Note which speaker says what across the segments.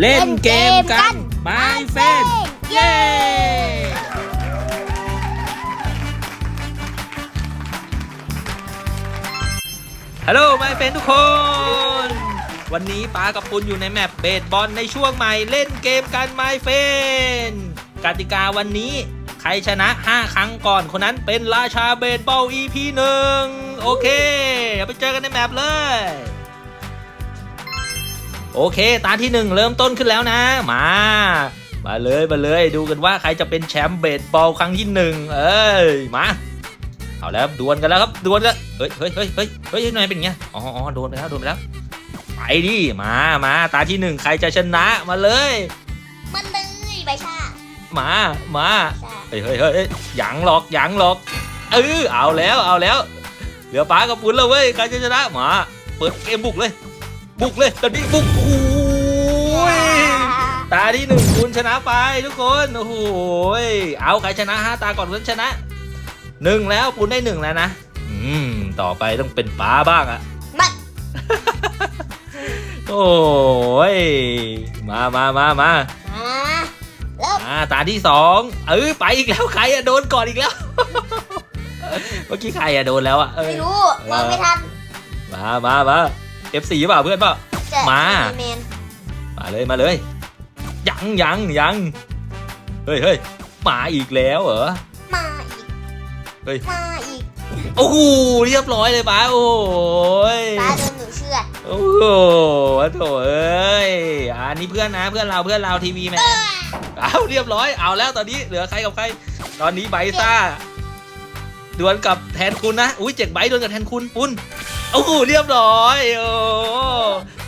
Speaker 1: เล่นเกมกันไมเฟนเย้ฮัลโหลไมเฟนทุกคน วันนี้ป้ากับปุณอยู่ในแมปเบสบอลในช่วงใหม่เล่นเกมกันไมเฟนกติกาวันนี้ใครชนะ 5 ครั้งก่อนคนนั้นเป็นราชาเบสบอล EP 1โอเค เดี๋ยวไปเจอกันในแมปเลย โอเค ตาที่หนึ่งเริ่มต้นขึ้นแล้วนะ มา มาเลยมาเลยดูกันว่าใครจะเป็นแชมป์เบสบอลครั้งที่หนึ่งเอ้ยมาเอาแล้วดวลกันแล้วครับดวลกันเฮ้ยเฮ้ยเฮ้ยเฮ้ยเฮ้ยทำไมเป็นอย่างเงี้ยอ๋ออ๋อโดนไปแล้วโดนไปแล้วไปดิมามาตาที่หนึ่งใครจะชนะมาเลย
Speaker 2: มันเลยใบชา
Speaker 1: มามา
Speaker 2: ชา
Speaker 1: เฮ้ยเฮ้ยเฮ้ยเฮ้ยหยังหรอกหยังหรอกเออเอาแล้วเอาแล้วเหลือป้ากับปุ้นแล้วเว้ยใครจะชนะมาเปิดเกมบุกเลย บุกเลยตอนนี้บุกโอ้ยตาที่หนึ่งคุณชนะไปทุกคนโอ้โหยเอาใครชนะห้าตาก่อนคุณชนะหนึ่งแล้วคุณได้หนึ่งแล้วนะอืมต่อไปต้องเป็นป้าบ้างอะ
Speaker 2: มัน
Speaker 1: โอ้ยมามามามา
Speaker 2: อ่าแล้ว
Speaker 1: อ่าตาที่สองเออไปอีกแล้วใครอะโดนก่อนอีกแล้ว เมื่อกี้ใครอะโดนแล้วอะเออ
Speaker 2: ไม่รู้มองไม่ทัน
Speaker 1: มามามา F4 เปล่าเพื่อนเปล่า
Speaker 2: จะ
Speaker 1: มา
Speaker 2: แมน
Speaker 1: มาเลยมาเลย ยังยังยังเฮ้ยเฮ้ยมาอีกแล้วเหรอ
Speaker 2: มาอีก
Speaker 1: เฮ้ย
Speaker 2: มาอีก
Speaker 1: โอ้โหเรียบร้อยเลยป้าโอ้ย
Speaker 2: ป้าโดนหนูเชือด
Speaker 1: โอ้โหโถเอ้ยอันนี้เพื่อนนะเพื่อนเราเพื่อนเราทีวีแมนเอาเรียบร้อยเอาแล้วตอนนี้เหลือใครกับใคร ตอนนี้ไบซ่าดวลกับแทนคุณนะอุ้ยเจ็กไบดวลกับแทนคุณปุ้น โอ้โหเรียบร้อย โอ้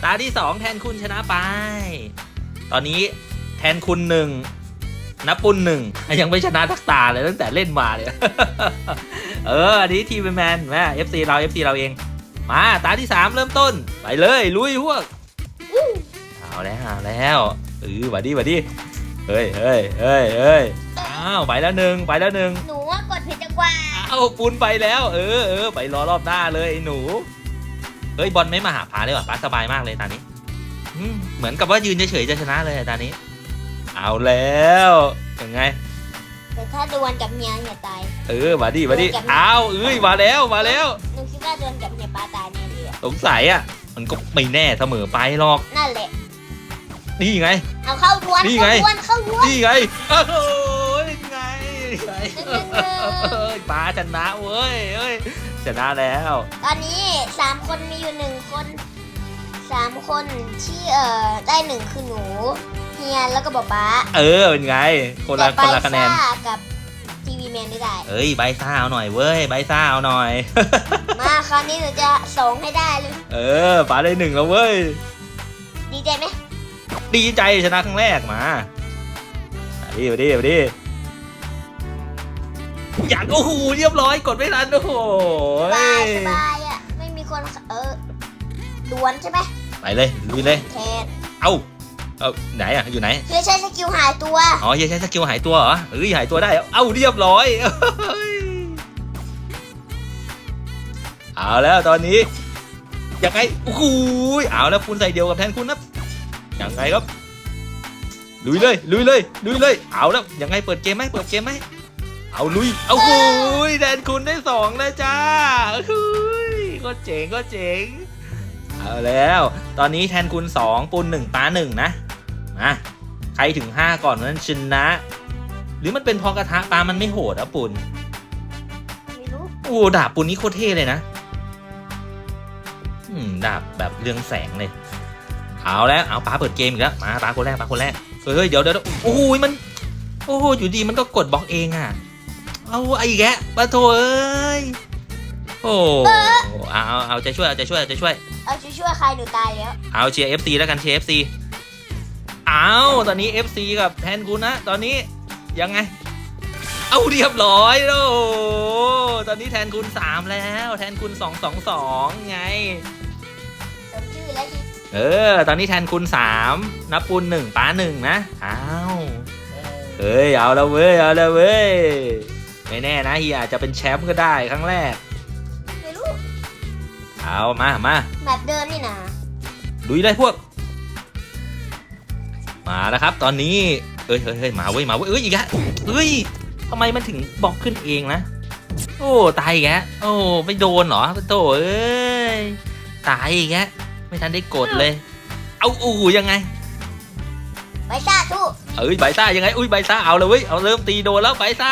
Speaker 1: ตาที่สองแทนคุณชนะไป ตอนนี้แทนคุณหนึ่งนับปุ้นหนึ่งยังไม่ชนะทักตาเลยตั้งแต่เล่นมาเลย เอออันนี้ทีมแมนแม่ FC เรา FC เราเอง มาตาที่3เริ่มต้น ไปเลยลุยพวกเอาแล้วเอาแล้วเออมาดิมาดิเฮ้ยเฮ้ยเฮ้ยเฮ้ยอ้าวไปแล้วหนึ่งไปแล้วหนึ่ง
Speaker 2: หนู
Speaker 1: ปูนไปแล้ว เออเออไปรอรอบหน้าเลยไอ้หนู เฮ้ยบอลไม่มาหาพาเลยว่ะป้าสบายมากเลยตอนนี้อืมเหมือนกับว่ายืนเฉยๆจะชนะเลยตอนนี้ เอาแล้วยังไง
Speaker 2: แต่ถ้าดวลกับเมียเฮียตาย
Speaker 1: เออมาดิมาดิอ้าวเอ้ยมาแล้วมาแล้ว
Speaker 2: หนูคิดว่าดวลกับเฮียปลาตายแน่เลยอะ
Speaker 1: สงสัยอะ มันก็ไม่แน่เสมอไปหรอก
Speaker 2: นั่นแหละ
Speaker 1: นี่ไง
Speaker 2: เอาเข้าดวล
Speaker 1: นี่
Speaker 2: เข้า
Speaker 1: ไง
Speaker 2: ดวลเข้าดวล
Speaker 1: นี่ไง ป้าชนะเว้ยเอ้ยชนะแล้ว
Speaker 2: ตอนนี้สามคนมีอยู่หนึ่งคนสามคนที่เอ่อได้หนึ่งคือหนูเฮียแล้วก็ป๊าป๊า
Speaker 1: เออเป็นไง คนละ
Speaker 2: แต่
Speaker 1: คนละคะแนน
Speaker 2: ไปซ่ากับทีวีแมนไม่ได้
Speaker 1: เอ้ยใบซ่าเอาหน่อยเว้ยใบซ่าเอาหน่อย
Speaker 2: มาคราวนี้หนูจะส่งให้ได้เลย
Speaker 1: เออป้าได้หนึ่งแล้วเว้ย
Speaker 2: ดีใจไหม
Speaker 1: ดีใจชนะครั้งแรกมามาดิมาดิมาดิ อยากโอ้โหเรียบร้อยกดไม่ทันโอ้โห
Speaker 2: สบายสบายอะไม่มีคนเออดวลใช่ไหม
Speaker 1: ไปเลยลุยเลย
Speaker 2: แทน
Speaker 1: เอ้าเอาไหนอะอยู่ไหน
Speaker 2: เพื่อใช้สกิลหายตัว
Speaker 1: อ๋อยังใช้สกิลหายตัวเหรอเอ้ยหายตัวได้เอ้าเรียบร้อยเอ้ยเอาแล้วตอนนี้ยังไงโอ้โหเอาแล้วคุณใส่เดียวกับแทนคุณนะยังไงครับลุยเลยลุยเลยลุยเลยเอาแล้วยังไงเปิดเกมไหมเปิดเกมไหม เอาลุย เอาโอ้ยแทนคุณได้สองแล้วจ้าเฮ้ยก็เจ๋งก็เจ๋ง เอาแล้ว ตอนนี้แทนคุณสองปูนหนึ่งป้าหนึ่งนะ มา ใครถึง5ก่อนนั้นชนะ หรือมันเป็นเพอกระทะปลามันไม่โหดอะปุน
Speaker 2: ไม่รู้
Speaker 1: โอ้ดาบปุนนี้โคตรเท่เลยนะอืมดาบแบบเรืองแสงเลย เอาแล้ว เอาปลาเปิดเกมอีกแล้ว มาปลาคนแรกปลาคนแรกเฮ้ยเฮ้ยเดี๋ยวเดี๋ยวโอ้โหมัน โอ้โหอยู่ดีมันก็กดบล็อกเองอะ เอาไอ้แกะปลาโถเอ้ยโอ้เอาเอาเอาใจช่วยเอาใจช่วยเอาใจช่วย
Speaker 2: เอาช่วยช่วยใครหนูตายแล้ว
Speaker 1: เอาเชียร์ FC แล้วกันเชียร์ FC เอาตอนนี้ FC กับแทนกูนะตอนนี้ยังไง เอาเรียบร้อยแล้วโอ้โหตอนนี้แทนคุณ3แล้ว แทนคุณ2 2 2ไง
Speaker 2: สมชื่อแล้วที่
Speaker 1: เออ ตอนนี้แทนคุณ3นับปูนหนึ่งป้าหนึ่งนะอ้าวเฮ้ยเอาแล้วเว้ยเอาแล้วเว้ย ไม่แน่นะเฮียอาจจะเป็นแชมป์ก็ได้ครั้งแรก
Speaker 2: ไม่รู้
Speaker 1: เอามามา
Speaker 2: แบบเดิมนี่นะ
Speaker 1: ลุยเลยพวก มาแล้วครับ ตอนนี้ เอ้ยเฮ้ยเฮ้ยมาเว้ยมาเว้ยเอ้ยอีกแล้วเอ้ยทำไมมันถึงบล็อกขึ้นเองนะ โอ้ตายอีกแล้วโอ้ไม่โดนเหรอโตเอ้ยตายอีกแล้วไม่ทันได้กดเลย เอาอู้ยังไง
Speaker 2: ไป ซ่าสู้
Speaker 1: เอ้ยไบซ่ายังไงอุ้ยไบซ่าเอาเลยเว้ยเอาเริ่มตีโดนแล้วไบซ่า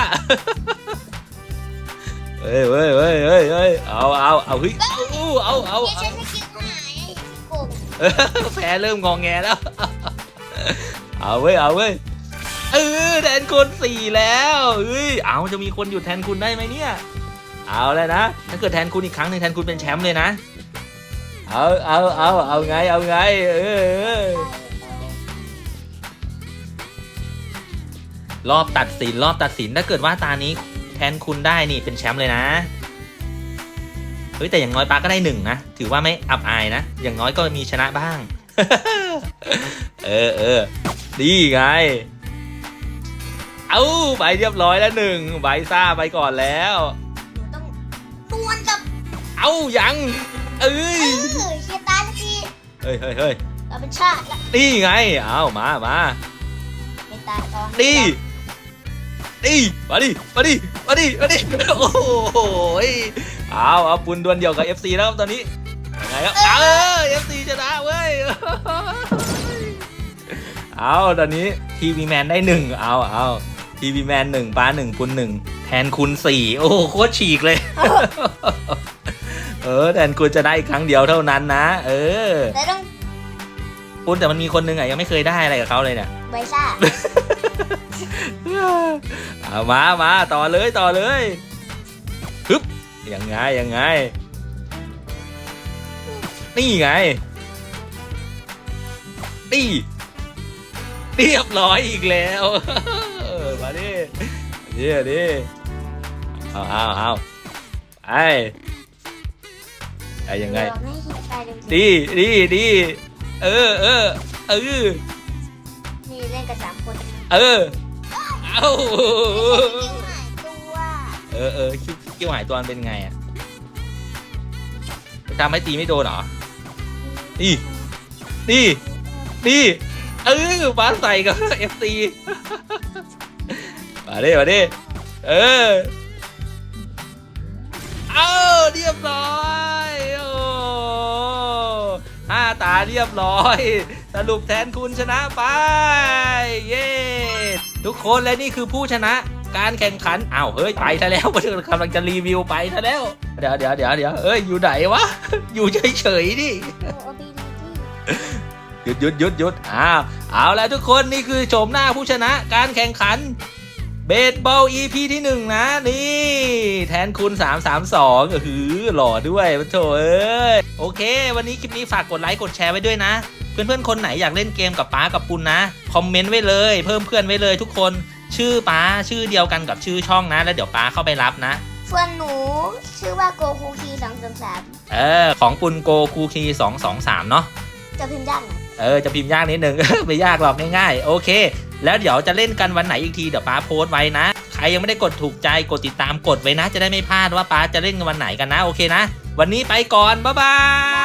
Speaker 1: เฮ้ยเว้ยเว้ยเฮ้ยเฮ้ยเอาเอาเอาเฮ้ยอู้เอาเอา
Speaker 2: เดี๋ยวฉันสกิลหายโกง
Speaker 1: แพ้เริ่มงองแงแล้ว เอาเว้ยเอาเว้ยเออแทนคุณสี่แล้วเอ้ยเอาจะมีคนหยุดแทนคุณได้ไหมเนี่ย เอาแล้วนะถ้าเกิดแทนคุณอีกครั้งหนึ่งแทนคุณเป็นแชมป์เลยนะ เอาเอาเอาเอาไงเอาไงเออ รอบตัดสินรอบตัดสินถ้าเกิดว่าตานี้แทนคุณได้นี่เป็นแชมป์เลยนะเฮ้ยแต่อย่างน้อยปาก็ได้หนึ่งนะถือว่าไม่อับอายนะ อย่างน้อยก็มีชนะบ้าง เออเออดีไง เอาไปเรียบร้อยแล้วหนึ่งใบซ่าไปก่อนแล้ว
Speaker 2: หนูต้องดวลกับ
Speaker 1: เอายังเอ้ย
Speaker 2: เออเชียร์ตายสักที
Speaker 1: เฮ้ยเฮ้ยเฮ้ย
Speaker 2: เราเป็นชาติละ
Speaker 1: นี่ไง เอามามา
Speaker 2: ไม่ตายตอน
Speaker 1: นี่ นี่มาดิมาดิมาดิมาดิโอ้โหยเอาเอาปุนดวลเดียวกับ FC แล้วครับตอนนี้ยังไงครับเออ FC ชนะเว้ยเอาตอนนี้ทีวีแมนได้หนึ่งเอาเอาทีวีแมนหนึ่งป้าหนึ่งปุนหนึ่งแทนคุณสี่โอ้โหโคตรฉีกเลยเออแทนคุณจะได้อีกครั้งเดียวเท่านั้นนะ เออ
Speaker 2: แต่ต้อง
Speaker 1: ปุนแต่มันมีคนหนึงอะยังไม่เคยได้อะไรกับเขาเลยเนี่ย
Speaker 2: ใบซ่า
Speaker 1: เอามามาต่อเลยต่อเลยฮึบยังไงยังไง นี่ไงนี่เรียบร้อยอีกแล้วเออมาดิดิดิเอาเอาเอาไปไอ้ยังไง
Speaker 2: เดี๋ยวไม่ให้ตายเลย
Speaker 1: ดีดีดีเออเออเออ
Speaker 2: เอ
Speaker 1: อ เอา
Speaker 2: หายตัว
Speaker 1: เออเออคิวคิวหายตัวมันเป็นไงอะทำให้ตีไม่โดนเหรอ นี่นี่นี่เออฟ้าใส่กับเอฟซีมาดิมาดิเออ เอาเรียบร้อย โอ้ห้าตาเรียบร้อย สรุปแทนคุณชนะไป เย้ทุกคนและนี่คือผู้ชนะการแข่งขันอ้าวเฮ้ยไปซะแล้วกำลังจะรีวิวไปซะแล้ว เดี๋ยวเดี๋ยวเดี๋ยวเดี๋ยวเอ้ยอยู่ไหนวะ อยู่เฉยๆดิ
Speaker 2: โอ้บีลีที่
Speaker 1: หยุดหยุดหยุดหยุดอ้าวเอาแล้วทุกคนนี่คือโฉมหน้าผู้ชนะการแข่งขันเบสบอล EP ที่หนึ่งนะ นี่ แทนคุณ 332เออหือหล่อด้วยโถเอ้ยโอเค วันนี้คลิปนี้ฝากกดไลค์กดแชร์ไว้ด้วยนะ เพื่อนๆคนไหนอยากเล่นเกมกับป้ากับปุณนะคอมเมนต์ไว้เลย เพิ่มเพื่อนไว้เลยทุกคนชื่อป้าชื่อเดียวกันกับชื่อช่องนะ แล้วเดี๋ยวป้าเข้าไปรับนะ
Speaker 2: ส่วนหนูชื่อว่าโกคูคีสองสามสาม
Speaker 1: เออ ของปุณโกคูคีสองสองสามเนาะ
Speaker 2: จะพิมพ์ยากหน่อย
Speaker 1: เออจะพิมพ์ยากนิดนึง ไม่ยากหรอกง่ายๆ โอเค แล้วเดี๋ยวจะเล่นกันวันไหนอีกทีเดี๋ยวป้าโพสต์ไว้นะใครยังไม่ได้กดถูกใจกดติดตามกดไว้นะ จะได้ไม่พลาดว่าป้าจะเล่นกันวันไหนกันนะ โอเคนะ วันนี้ไปก่อนบ๊ายบาย